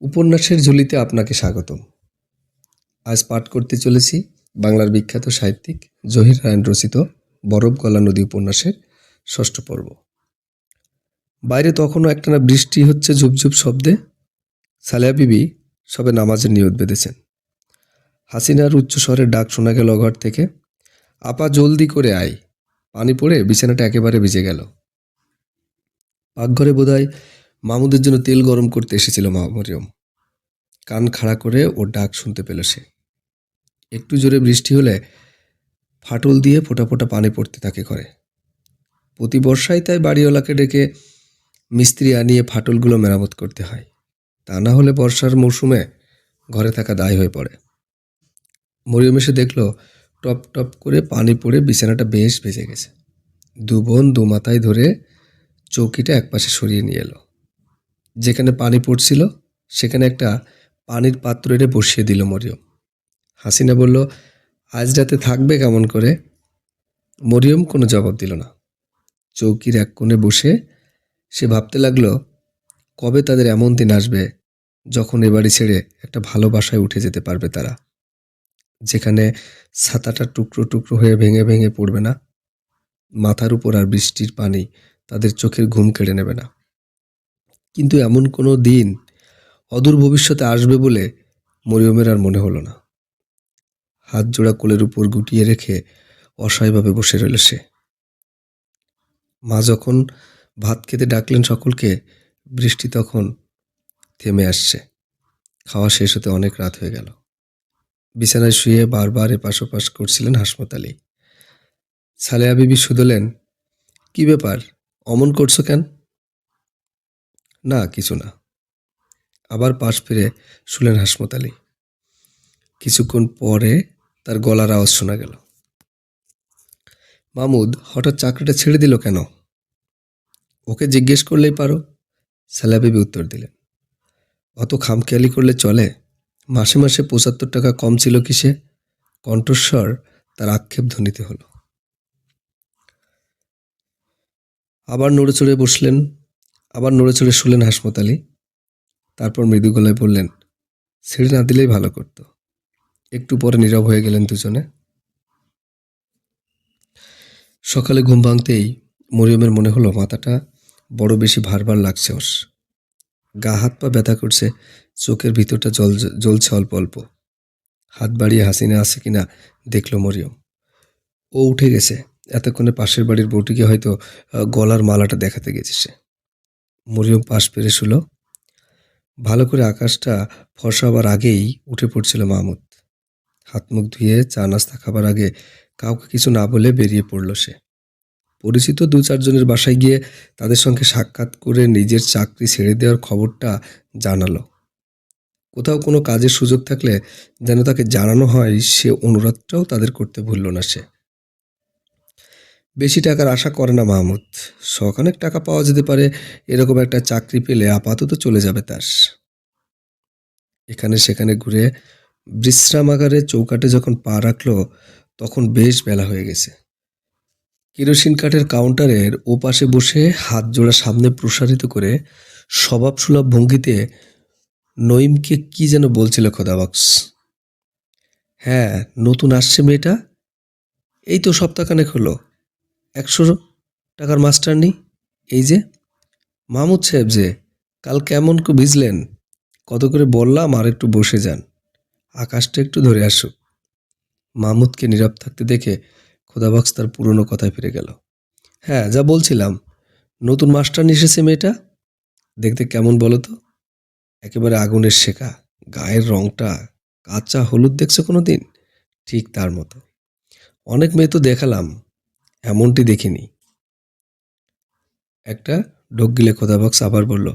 উপন্যাসের ঝুলিতে আপনাকে স্বাগতম। আজ পাঠ করতে চলেছি বাংলার বিখ্যাত সাহিত্যিক জহির রায়ন রচিত বরফ গলা নদী উপন্যাসের ষষ্ঠ পর্ব। বাইরে তখনও একটানা বৃষ্টি হচ্ছে ঝুপঝুপ শব্দে। সালেয়া বিবি সবে নামাজের নিয়ত বেঁধেছেন। হাসিনার উচ্চস্বরের ডাক শোনা গেল ঘর থেকে। আপা জলদি করে আয়। পানি পড়ে বিছানাটা একেবারে ভিজে গেল। পাকঘরে বোধহয় মামুদের জন্য তেল গরম করতে এসেছিল মরিয়ম। কান খাড়া করে ওর ডাক শুনতে পেল সে। একটু জোরে বৃষ্টি হলে ফাটল দিয়ে ফোঁটা ফোঁটা পানি পড়তে থাকে ঘরে। প্রতি বর্ষায় তাই বাড়িওয়ালাকে ডেকে মিস্ত্রি আনিয়ে ফাটলগুলো মেরামত করতে হয়। তা না হলে বর্ষার মৌসুমে ঘরে থাকা দায় হয়ে পড়ে। মরিয়ম এসে দেখল টপ টপ করে পানি পড়ে বিছানাটা বেশ ভেজে গেছে। দু বোন দু মাথায় ধরে চৌকিটা একপাশে সরিয়ে নিয়ে এলো। যেখানে পানি পড়ছিল, সেখানে একটা পানির পাত্র এনে বসিয়ে দিল মরিয়ম। হাসিনা বলল, আজ রাতে থাকবে কেমন করে? মরিয়ম কোনো জবাব দিল না। চৌকির এক কোণে বসে সে ভাবতে লাগল, কবে তাদের এমন দিন আসবে যখন এ বাড়ি ছেড়ে একটা ভালোবাসায় উঠে যেতে পারবে তারা, যেখানে ছাতাটা টুকরো টুকরো হয়ে ভেঙে ভেঙে পড়বে না? মাথার উপর আর বৃষ্টির পানি তাদের চোখের ঘুম কেড়ে নেবে না। কিন্তু এমন কোনো দিন অদূর ভবিষ্যতে আসবে বলে মরিয়মের আর মনে হলো না। হাত জোড়া কোলের উপর গুটিয়ে রেখে অসহায়ভাবে বসে রইল সে। মা যখন ভাত খেতে ডাকলেন সকলকে, বৃষ্টি তখন থেমে আসছে। খাওয়া শেষ হতে অনেক রাত হয়ে গেল। বিছানায় শুয়ে বারবার এপাশ ওপাশ করছিলেন হাসমত আলী। সালেয়া বিবি শুধলেন, কি ব্যাপার? অমন করছ কেন? না, কিছু না। আবার পাশ ফিরে শুলেন হাসমত আলী কিছুক্ষণ পরে তার গলার আওয়াজ শোনা গেল। মামুদ হঠাৎ চাকরিটা ছেড়ে দিল কেন? ওকে জিজ্ঞেস করলেই পারো সালাবিবি উত্তর দিলেন। অত খামখেয়ালি করলে চলে? মাসে মাসে পঁচাত্তর টাকা কম ছিল কিসে? কণ্ঠস্বর তার আক্ষেপ ধ্বনিতে হলো। আবার নড়ে চড়ে বসলেন আবার নড়ে চড়ে শুলেন হাসমত আলী তারপর মৃদু গলায় বললেন, ছেড়ে না দিলেই ভালো করতো। একটু পরে নীরব হয়ে গেলেন দুজনে। সকালে ঘুম ভাঙতেই মরিয়মের মনে হলো, মাথাটা বড় বেশি ভারবার লাগছে ওর। গা হাত পা ব্যথা করছে, চোখের ভিতরটা জল জ্বলছে অল্প অল্প। হাত বাড়িয়ে হাসিনে আছে কিনা দেখল মরিয়ম। ও উঠে গেছে। এতক্ষণে পাশের বাড়ির বউটিকে হয়তো গলার মালাটা দেখাতে গেছে সে। মরিয়ম পাশ পেরে শুলো ভালো করে আকাশটা ফর্সা হবার আগেই উঠে পড়ছিল মাহমুদ হাত মুখ ধুয়ে চা নাস্তা খাবার আগে কাউকে কিছু না বলে বেরিয়ে পড়ল সে। পরিচিত দু চারজনের বাসায় গিয়ে তাদের সঙ্গে সাক্ষাৎ করে নিজের চাকরি ছেড়ে দেওয়ার খবরটা জানালো। কোথাও কোনো কাজের সুযোগ থাকলে যেন তাকে জানানো হয়, সে অনুরোধটাও তাদের করতে ভুলল না সে। বেশি টাকার আশা করে না মাহমুদ। শখানেক টাকা পাওয়া যেতে পারে, এরকম একটা চাকরি পেলে আপাতত চলে যাবে তার। এখানে সেখানে ঘুরে বিশ্রামাগারে চৌকাটে যখন পা রাখল, তখন বেশ বেলা হয়ে গেছে। কেরোসিন কাঠের কাউন্টারের ওপাশে বসে হাত জোড়া সামনে প্রসারিত করে স্বভাবসুলভ ভঙ্গিতে নঈমকে কি যেন বলছিল খোদাবাক্স। হ্যাঁ নতুন আসছে মেয়েটা? এই তো সপ্তাহখানেক হলো। একশো টাকার মাস্টার নি। এই যে মাহমুদ সাহেব যে, কাল কেমন ভিজলেন? কত করে বললাম আর একটু বসে যান। আকাশটা একটু ধরে আসুক। মাহমুদকে নীরব থাকতে দেখে খোদাবক্স তার পুরনো কথায় ফিরে গেল। হ্যাঁ যা বলছিলাম। নতুন মাস্টার এসেছে মেয়েটা? দেখতে কেমন বলো তো? একেবারে আগুনের শেখা। গায়ের রংটা কাঁচা হলুদ দেখছ কোনো দিন ঠিক তার মতো। অনেক মেয়ে তো দেখালাম। এমনটি দেখিনি। একটা ঢোক গিলে খোদাবক্স আবার বলল,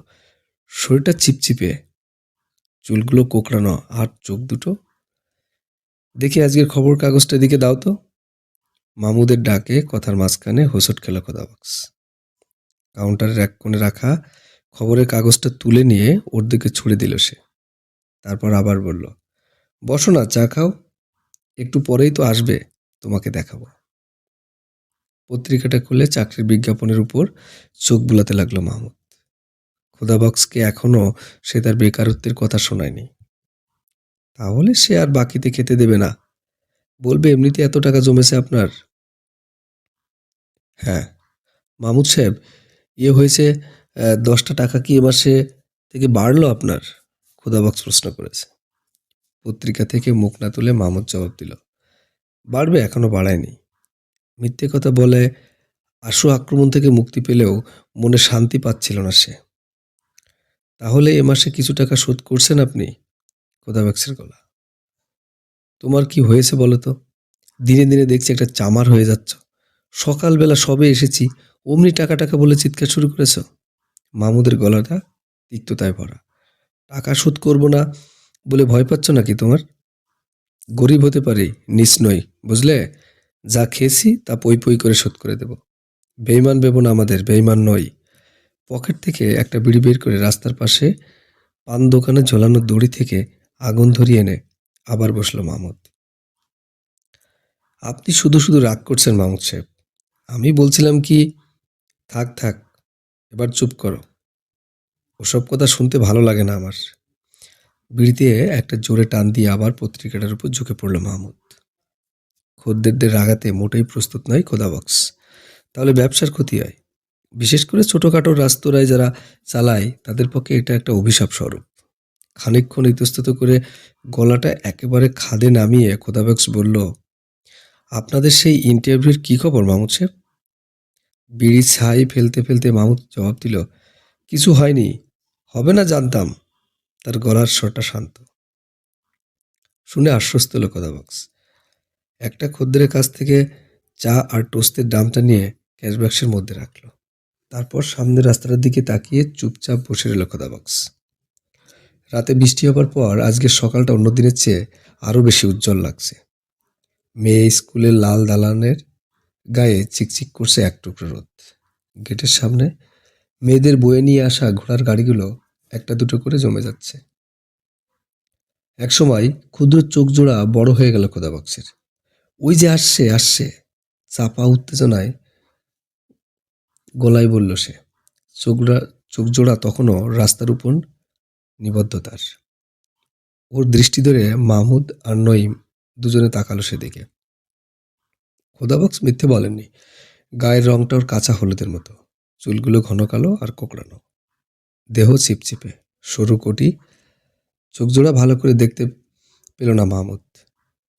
শরীরটা চিপচিপে, চুলগুলো কোকড়ানো, আর চোখ দুটো? দেখি আজকের খবর কাগজটা দিকে দাও তো। মামুদের ডাকে কথার মাঝখানে হোসট খেল খোদাবক্স। কাউন্টারের এক কোণে রাখা খবরের কাগজটা তুলে নিয়ে ওর দিকে ছুড়ে দিল সে। তারপর আবার বলল, বসো না, চা খাও। একটু পরেই তো আসবে, তোমাকে দেখাবো। পত্রিকাটা খুলে চাকরির বিজ্ঞাপনের উপর চোখ বুলাতে লাগল মাহমুদ। খোদাবক্সকে এখনও সে তার বেকারত্বের কথা শোনায়নি। তাহলে সে আর বাকিতে খেতে দেবে না। বলবে, এমনিতে এত টাকা জমেছে আপনার? হ্যাঁ। মাহমুদ সাহেব ইয়ে হয়েছে দশটা টাকা কি এ মাসে থেকে বাড়লো আপনার? খোদাবক্স প্রশ্ন করেছে। পত্রিকা থেকে মুখ না তুলে মাহমুদ জবাব দিল, বাড়বে, এখনও বাড়ায়নি। মিথ্যে কথা বলে আশু আক্রমণ থেকে মুক্তি পেলেও মনে শান্তি পাচ্ছিল না সে। তাহলে এ মাসে কিছু টাকা শোধ করছেন আপনি? খোদাবাক্সের গলা। তোমার কি হয়েছে বলো তো? দিনে দিনে দেখছি একটা চামার হয়ে যাচ্ছ। সকালবেলা সবে এসেছি, অমনি টাকা টাকা বলে চিৎকার শুরু করেছ। মামুদের গলাটা তিক্ততায় ভরা। টাকা শোধ করব না বলে ভয় পাচ্ছ নাকি তোমার? গরিব হতে পারি, নিস বুঝলে? যা খেয়েছি তা পই পই করে শোধ করে দেব। বেইমান ভেবো না আমাদের বেইমান নই। পকেট থেকে একটা বিড়ি বের করে রাস্তার পাশে পান দোকানে ঝোলানো দড়ি থেকে আগুন ধরিয়ে এনে আবার বসল মাহমুদ আপনি শুধু শুধু রাগ করছেন মাহমুদ সাহেব। আমি বলছিলাম কি, থাক থাক, এবার চুপ করো। ওসব কথা শুনতে ভালো লাগে না আমার। বিড়িতে একটা জোরে টান দিয়ে আবার পত্রিকাটার উপর ঝুঁকে পড়ল মাহমুদ খদ্দেরদের রাগাতে মোটেই প্রস্তুত নয় খোদাবক্স। তাহলে ব্যবসার ক্ষতি হয়। বিশেষ করে ছোটোখাটো রাস্তোরায় যারা চালায়, তাদের পক্ষে এটা একটা অভিশাপ স্বরূপ। খানিকক্ষণ ইতস্তত করে গলাটা একেবারে খাদে নামিয়ে খোদাবক্স বলল, আপনাদের সেই ইন্টারভিউর কী খবর মাহমুদ সাহেব? বিড়ি ছাই ফেলতে ফেলতে মাহমুদ জবাব দিল, কিছু হয়নি। হবে না জানতাম। তার গলার স্বরটা শান্ত। শুনে আশ্বস্ত হলো কথাবক্স একটা খদ্দের কাছ থেকে চা আর টোস্টের দামটা নিয়ে ক্যাশ বাক্সের মধ্যে রাখল। তারপর সামনের রাস্তাটার দিকে তাকিয়ে চুপচাপ বসে রইল কথাবক্স রাতে বৃষ্টি হবার পর আজকের সকালটা অন্য দিনের চেয়ে আরও বেশি উজ্জ্বল লাগছে। মেয়ে স্কুলের লাল দালানের গায়ে চিকচিক করছে এক টুকরো রোদ। গেটের সামনে মেয়েদের বয়ে নিয়ে আসা ঘোড়ার গাড়িগুলো একটা দুটো করে জমে যাচ্ছে। একসময় ক্ষুদ্র চোখ জোড়া বড় হয়ে গেল খোদাবক্সের ওই যে আসছে আসছে। চাপা উত্তেজনায় গলায় বলল সে। চোখরা, চোখ জোড়া তখনও রাস্তার উপর নিবদ্ধ তার ওর দৃষ্টি ধরে মাহমুদ আর নঈম দুজনে তাকালো সেদিকে। খোদাবক্স মিথ্যে বলেননি। গায়ের রংটা ওর কাঁচা হলুদের মতো। চুলগুলো ঘন কালো আর কোকড়ানো। দেহ চিপচিপে। সরু কোটি। চোখ জোড়া ভালো করে দেখতে পেল না মাহমুদ।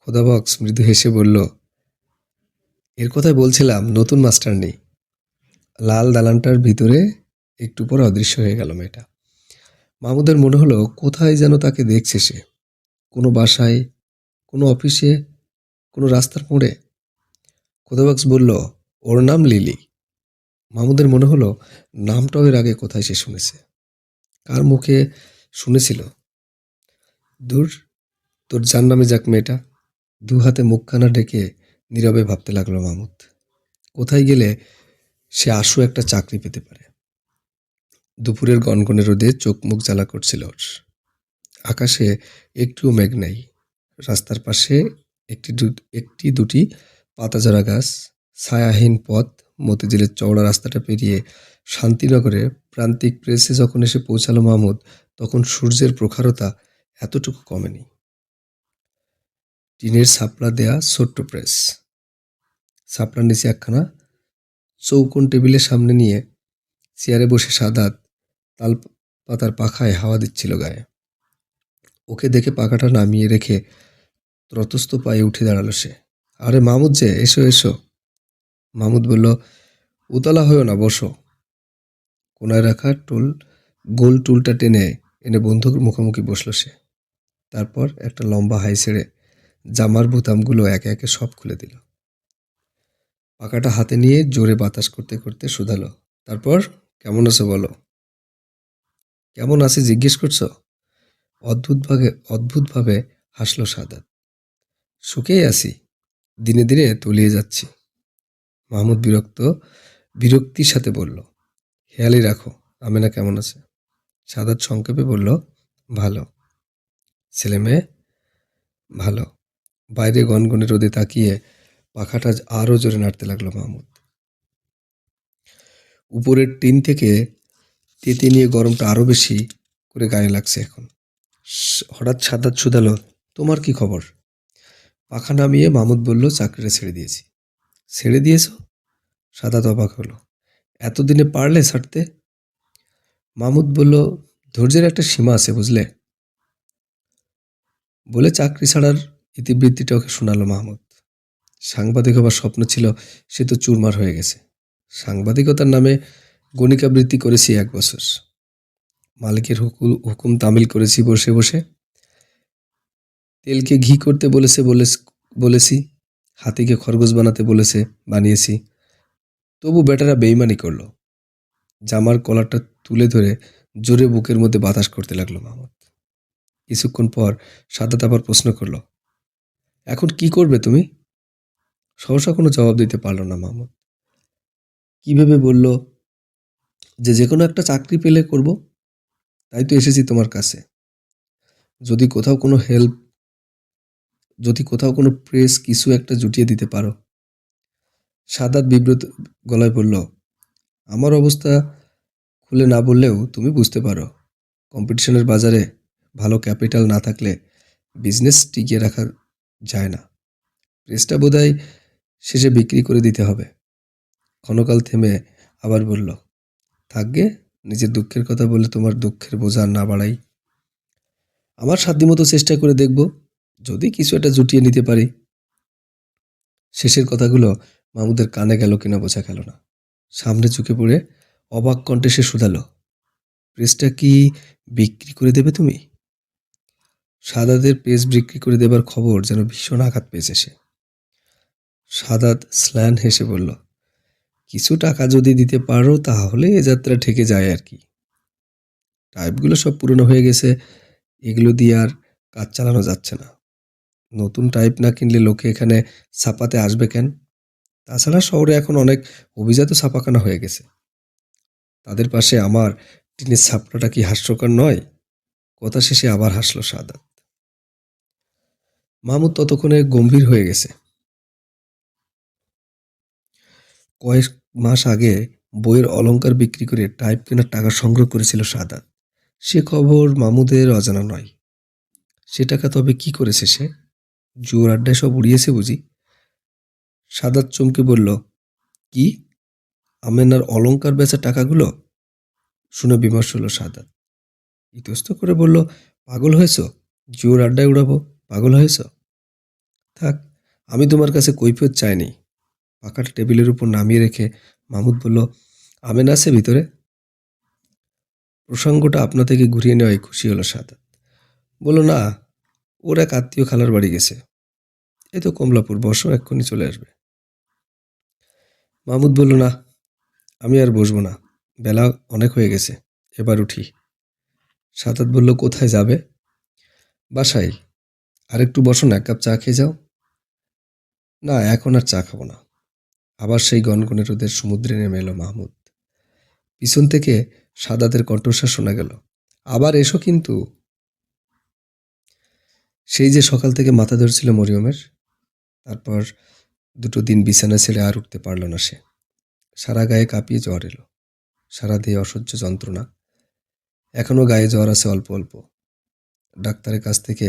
খোদাবক্স মৃদু হেসে বলল, এর কথাই বলছিলাম, নতুন মাস্টার নেই। লাল দালানটার ভিতরে একটু পর অদৃশ্য হয়ে গেল মেয়েটা। মাহমুদের মনে হলো, কোথায় যেন তাকে দেখছে সে? কোনো বাসায়, কোনো অফিসে, কোনো রাস্তার মোড়ে? খোদাবক্স বলল, ওর নাম লিলি। মাহমুদের মনে হলো, নামটাও এর আগে কোথায় সে শুনেছে? কার মুখে শুনেছিল? দূর, তোর যার নামে যাক মেয়েটা। দু হাতে মুখখানা ডেকে নীরবে ভাবতে লাগল মাহমুদ কোথায় গেলে সে আশু একটা চাকরি পেতে পারে? দুপুরের গনগনে রোদে চোখ মুখ জ্বালা করছিল ওর। আকাশে একটুও মেঘ নাই। রাস্তার পাশে একটি একটি দুটি পাতাঝরা গাছ, ছায়াহীন পথ, মতিঝিলের চওড়া রাস্তাটা পেরিয়ে শান্তিনগরে প্রান্তিক প্রেসে যখন এসে পৌঁছালো মাহমুদ তখন সূর্যের প্রখারতা এতটুকু কমেনি। টিনের ছাপড়া দেয়া ছোট্ট প্রেস। ছাপড়ার নিচে একখানা চৌকোন টেবিলের সামনে নিয়ে চেয়ারে বসে সাদাত তাল পাতার পাখায় হাওয়া দিচ্ছিল গায়ে। ওকে দেখে পাখাটা নামিয়ে রেখে ত্রতস্থ পায়ে উঠে দাঁড়াল সে। আরে মামুদ যে, এসো এসো। মামুদ বলল, উতলা হয়েও না, বসো। কোনায় রাখা টুল, গোল টুলটা টেনে এনে বন্ধুর মুখোমুখি বসল সে। তারপর একটা লম্বা হাই ছেড়ে জামার বোতামগুলো একে একে সব খুলে দিল। পাকাটা হাতে নিয়ে জোরে বাতাস করতে করতে শুধালো। তারপর, কেমন আছো বলো? কেমন আছি জিজ্ঞেস করছ? অদ্ভুতভাবে অদ্ভুতভাবে হাসলো সাদাত। সুখেই আছি। দিনে দিনে তলিয়ে যাচ্ছি। মাহমুদ বিরক্ত, বিরক্তির সাথে বলল, খেয়ালই রাখো, আমেনা কেমন আছে? সাদাত সংক্ষেপে বলল, ভালো। ছেলে মেয়ে ভালো। বাইরে গনগনে রোদে তাকিয়ে পাখাটা আরও জোরে নাড়তে লাগল মাহমুদ। উপরের টিন থেকে তেতে নিয়ে গরমটা আরও বেশি করে গায়ে লাগছে এখন। হঠাৎ সাদাত শুধালো তোমার কি খবর? পাখা নামিয়ে মামুদ বলল, চাকরিটা ছেড়ে দিয়েছি। ছেড়ে দিয়েছ? সাদাত অবাক হলো, এতদিনে পারলে ছাড়তে? মামুদ বলল, ধৈর্যের একটা সীমা আছে, বুঝলে? বলে চাকরি ছাড়ার ইতিবৃত্তিটা ওকে শোনালো মাহমুদ। সাংবাদিক হবার স্বপ্ন ছিল, সে তো চুরমার হয়ে গেছে। সাংবাদিকতার নামে গণিকা বৃত্তি করেছি এক বছর। মালিকের হুকুম হুকুম তামিল করেছি বসে বসে। তেলকে ঘি করতে বলেছে বলে- বলেছি। হাতিকে খরগোশ বানাতে বলেছে, বানিয়েছি। তবু বেটারা বেইমানি করল। জামার কলারটা তুলে ধরে জোরে বুকের মধ্যে বাতাস করতে লাগল মাহমুদ। কিছুক্ষণ পর সাদাত আবার প্রশ্ন করল এখন কি করবে তুমি? সহসা কোনো জবাব দিতে পারল না মাহমুদ কি ভেবে বলল, যে যে কোনো একটা চাকরি পেলে করব, তাই তো এসেছি তোমার কাছে। যদি কোথাও কোনো হেল্প যদি কোথাও কোনো প্রেস কিছু একটা জুটিয়ে দিতে পারো। সাদাত বিব্রত গলায় বলল, আমার অবস্থা খুলে না বললেও তুমি বুঝতে পারো। কম্পিটিশনের বাজারে ভালো ক্যাপিটাল না থাকলে বিজনেস টিকিয়ে রাখা যায় না। প্রেসটা বোধহয় শেষে বিক্রি করে দিতে হবে। ক্ষণকাল থেমে আবার বলল থাকবে নিজের দুঃখের কথা বলে তোমার দুঃখের বোঝা না বাড়াই। আমার সাধ্যমতো চেষ্টা করে দেখব, যদি কিছু একটা জুটিয়ে নিতে পারি। শেষের কথাগুলো মামুদের কানে গেল কিনা বোঝা গেল না। সামনে চুকে পড়ে অবাক কণ্ঠে সে শুধালো, প্রেসটা কি বিক্রি করে দেবে তুমি? সাদাদের প্রেস বিক্রি করে দেবার খবর যেন ভীষণ আঘাত পেয়েছে সে। সাদাত স্ল্যান হেসে বলল, কিছু টাকা যদি দিতে পারো তাহলে এ যাত্রা ঠেকে যায় আর কি। টাইপগুলো সব পুরনো হয়ে গেছে, এগুলো দিয়ে আর কাজ চালানো যাচ্ছে না। নতুন টাইপ না কিনলে লোকে এখানে ছাপাতে আসবে কেন? তাছাড়া শহরে এখন অনেক অভিজাত ছাপাখানা হয়ে গেছে। তাদের পাশে আমার টিনের ছাপড়াটা কি হাস্যকর নয়? কথা শেষে আবার হাসলো সাদাত। মাহমুদ ততক্ষণে গম্ভীর হয়ে গেছে। কয়েক মাস আগে বইয়ের অলঙ্কার বিক্রি করে টাইপ কেনার টাকা সংগ্রহ করেছিল সাদাত। সে খবর মামুদের অজানা নয়। সে টাকা তবে কি করেছে সে? জোর আড্ডায় সব উড়িয়েছে বুঝি। সাদাত চমকে বলল, কি? আমেনার অলঙ্কার বেচা টাকাগুলো? শুনে বিমর্ষ হলো সাদাত। ইতস্ত করে বলল, পাগল হয়েছ? জোর আড্ডায় উড়াবো? পাগল হয়েছ? থাক, আমি তোমার কাছে কৈফিয়ত চাইনি। পাকাটা টেবিলের উপর নামিয়ে রেখে মাহমুদ বলল, আমেন আছে ভিতরে? প্রসঙ্গটা আপনা থেকে ঘুরিয়ে নেওয়ায় খুশি হলো সাদাত। বলল, না, ওর এক আত্মীয় খালার বাড়ি গেছে। এ তো কমলাপুর, বসো, এক্ষুনি চলে আসবে। মাহমুদ বলল, না, আমি আর বসবো না, বেলা অনেক হয়ে গেছে, এবার উঠি। সাতাত বলল, কোথায় যাবে? বাসায়। আর একটু বসো না, এক কাপ চা খেয়ে যাও। না, এখন আর চা খাব না। আবার সেই গনগনে রোদের সমুদ্রে নেমে এলো মাহমুদ। পিছন থেকে সাদাতের কণ্ঠস্বর শোনা গেল, আবার এসো কিন্তু। সেই যে সকাল থেকে মাথা ধরছিল মরিয়মের, তারপর দুটো দিন বিছানা ছেড়ে আর উঠতে পারল না সে। সারা গায়ে কাঁপিয়ে জ্বর এলো, সারা দেহে অসহ্য যন্ত্রণা। এখনও গায়ে জ্বর আছে অল্প অল্প। ডাক্তারের কাছ থেকে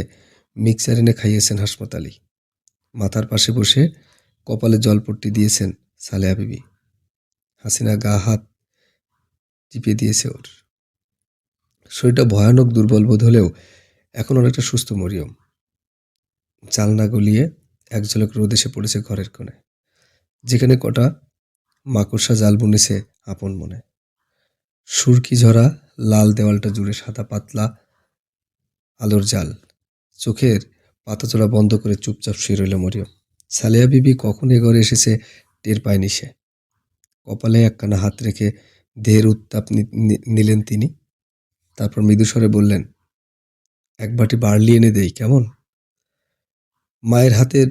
মিক্সার এনে খাইয়েছেন হাসপাতালি মাথার পাশে বসে কপালে জলপট্টি দিয়েছেন সালেহা বিবি হাসিনা গা হাত টিপে দিয়েছে ওর। শরীরটা ভয়ানক দুর্বল বোধ হলেও এখন অনেকটা সুস্থ মরিয়ম। জালনা গলিয়ে এক ঝলক রোদ এসে পড়েছে ঘরের কোণে। যেখানে কটা মাকড়সা জাল বুনেছে আপন মনে। সুরকি ঝরা লাল দেওয়ালটা জুড়ে সাদা পাতলা আলোর জাল। চোখের পাতাচোড়া বন্ধ করে চুপচাপ শুয়ে রইল মরিয়ম। সালেহা বিবি কখন এ ঘরে এসেছে টের পায়নি সে। কপালে একখানা হাত রেখে দেহের উত্তাপ নিলেন তিনি। তারপর মৃদুস্বরে বললেন, এক বাটি বার্লি এনে দেই, কেমন? মায়ের হাতের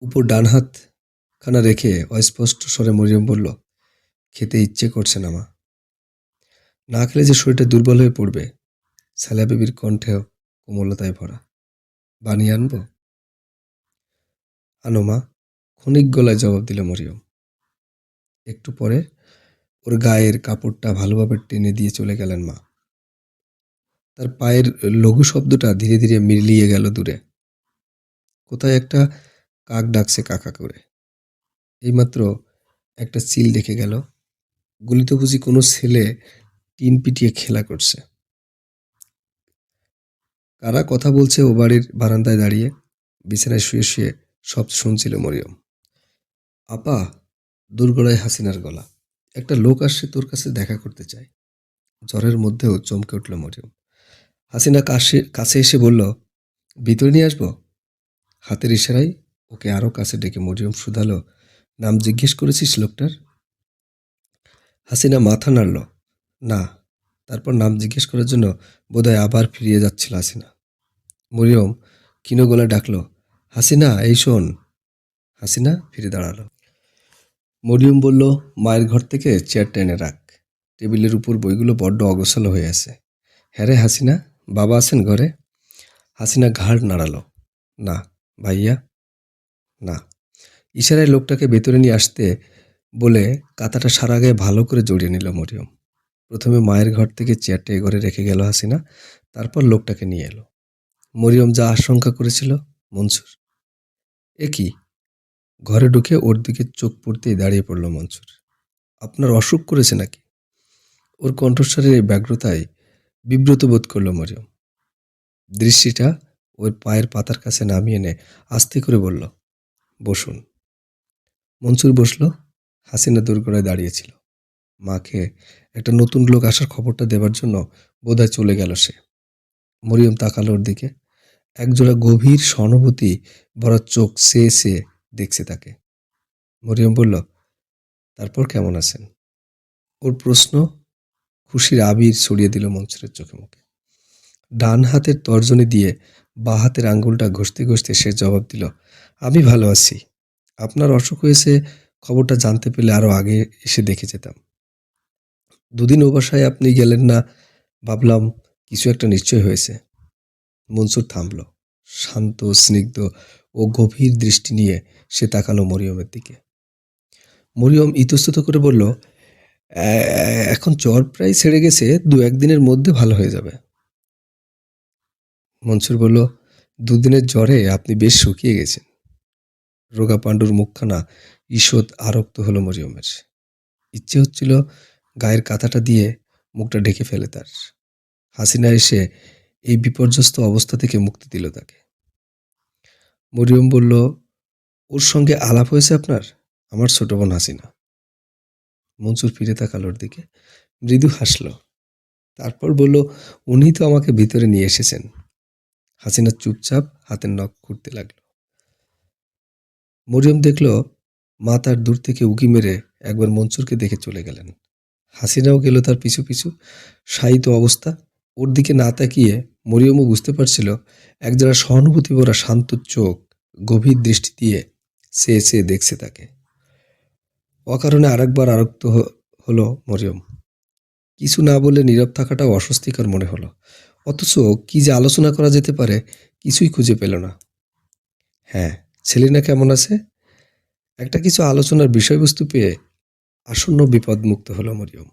উপর ডান হাত খানা রেখে অস্পষ্ট স্বরে মরিয়ম বলল, খেতে ইচ্ছে করছে না মা। না খেলে যে শরীরটা দুর্বল হয়ে পড়বে। সালেহা বিবির কণ্ঠেও কোমলতায় ভরা। বানিয়ে আনব? আনো মা ক্ষণিক গলায় জবাব দিল মরিয়ম। একটু পরে ওর গায়ের কাপড়টা ভালোভাবে টেনে দিয়ে চলে গেলেন মা। তার পায়ের লঘু শব্দটা ধীরে ধীরে মিলিয়ে গেল দূরে। কোথায় একটা কাক ডাকছে কাকা করে। এইমাত্র একটা চিল দেখে গেল। গুলিতে বুঝি কোনো ছেলে টিন পিটিয়ে খেলা করছে। কারা কথা বলছে ও বাড়ির বারান্দায় দাঁড়িয়ে? বিছানায় শুয়ে শুয়ে সব শুনছিল মরিয়ম। আপা, দুর্গড়ায় হাসিনার গলা। একটা লোক আসছে তোর কাছে দেখা করতে চায়। জ্বরের মধ্যেও চমকে উঠল মরিয়ম। হাসিনা কাছে কাছে এসে বলল, ভিতরে নিয়ে আসব? হাতের ইশারায় ওকে আরও কাছে ডেকে মরিয়ম শুধালো, নাম জিজ্ঞেস করেছিস লোকটার? হাসিনা মাথা নাড়ল, না। তারপর নাম জিজ্ঞেস করার জন্য বোধহয় আবার ফিরিয়ে যাচ্ছিল হাসিনা। মরিয়ম কিনো গলা ডাকল, হাসিনা, এই শোন। হাসিনা ফিরে দাঁড়াল। মরিয়ম বলল, মায়ের ঘর থেকে চেয়ার টেনে রাখ। টেবিলের উপর বইগুলো বড্ড অগোছালো হয়ে আছে। হ্যাঁ রে হাসিনা, বাবা আছেন ঘরে? হাসিনা ঘাড় নাড়ালো, না ভাইয়া, না। ইশারায় লোকটাকে ভেতরে নিয়ে আসতে বলে কাতাটা সারা গায়ে ভালো করে জড়িয়ে নিল মরিয়ম। প্রথমে মায়ের ঘর থেকে চেয়ারটা ঘরে রেখে গেল হাসিনা, তারপর লোকটাকে নিয়ে এলো। মরিয়ম যা আশঙ্কা করেছিল, মনসুর। এ কি? ঘরে ঢুকে ওর দিকে চোখ পড়তেই দাঁড়িয়ে পড়ল মনসুর। আপনার অসুখ করেছে নাকি? ওর কণ্ঠস্বরের এই ব্যগ্রতায় বিব্রত বোধ করল মরিয়ম। দৃষ্টিটা ওর পায়ের পাতার কাছে নামিয়ে এনে আস্তে করে বলল, বসুন। মনসুর বসল, হাসিনা দোরগোড়ায় দাঁড়িয়েছিল মাকে একটা নতুন লোক আসার খবরটা দেবার জন্য বোধহয় চলে গেল সে। মরিয়ম তাকালো ওর দিকে। একজোড়া গভীর সহানুভূতি ভরা চোখ সে সে দেখছে তাকে। মরিয়ম বলল, তারপর কেমন আছেন? ওর প্রশ্ন খুশির আবির ছড়িয়ে দিল মনসুরের চোখে মুখে। ডান হাতের তর্জনী দিয়ে বা হাতের আঙ্গুলটা ঘষতে ঘষতে সে জবাব দিল, আমি ভালো আছি। আপনার অসুখ হয়েছে খবরটা জানতে পেলে আরও আগে এসে দেখে যেতাম। দুদিন ও বাসায় আপনি গেলেন না, ভাবলাম কিছু একটা নিশ্চয় হয়েছে। মনসুর থামল, শান্ত, স্নিগ্ধ ও গভীর দৃষ্টি নিয়ে সে তাকালো মরিয়মের দিকে। মরিয়ম ইতস্তত করে বলল, "এ- এ- এখন জ্বর প্রায় ছেড়ে গেছে, দু একদিনের মধ্যে ভালো হয়ে যাবে। মনসুর বলল, দুদিনের জ্বরে আপনি বেশ শুকিয়ে গেছেন। রোগা পাণ্ডুর মুখখানা ঈষৎ আরক্ত হলো মরিয়মের। ইচ্ছে হচ্ছিল গায়ের কাঁথাটা দিয়ে মুখটা ঢেকে ফেলে তার। হাসিনা এসে এই বিপর্যস্ত অবস্থা থেকে মুক্তি দিল তাকে। মরিয়ম বলল, ওর সঙ্গে আলাপ হয়েছে আপনার? আমার ছোট বোন হাসিনা। মনসুর ফিরে তাকালোর দিকে। মৃদু হাসল। তারপর বলল উনি তো আমাকে ভিতরে নিয়ে এসেছেন। হাসিনা চুপচাপ হাতের নখ খুঁড়তে লাগল। মরিয়ম দেখল, মা তার দূর থেকে উকি মেরে একবার মনসুরকে দেখে চলে গেলেন। হাসিনাও গেল তার পিছু পিছু। শায়িত অবস্থা। ওর দিকে না তাকিয়ে মরিয়মও বুঝতে পারছিল, একজোড়া সহানুভূতি ভরা শান্ত চোখ গভীর দৃষ্টি দিয়ে সে সে দেখছে তাকে। অকারণে আরেকবার আরক্ত হলো মরিয়ম। কিছু না বলে নীরব থাকাটাও অস্বস্তিকর মনে হলো। অথচ কি যে আলোচনা করা যেতে পারে, কিছুই খুঁজে পেল না। হ্যাঁ সেলিনা কেমন আছে? একটা কিছু আলোচনার বিষয়বস্তু পেয়ে আসন্ন বিপদ মুক্ত হল মরিয়ম।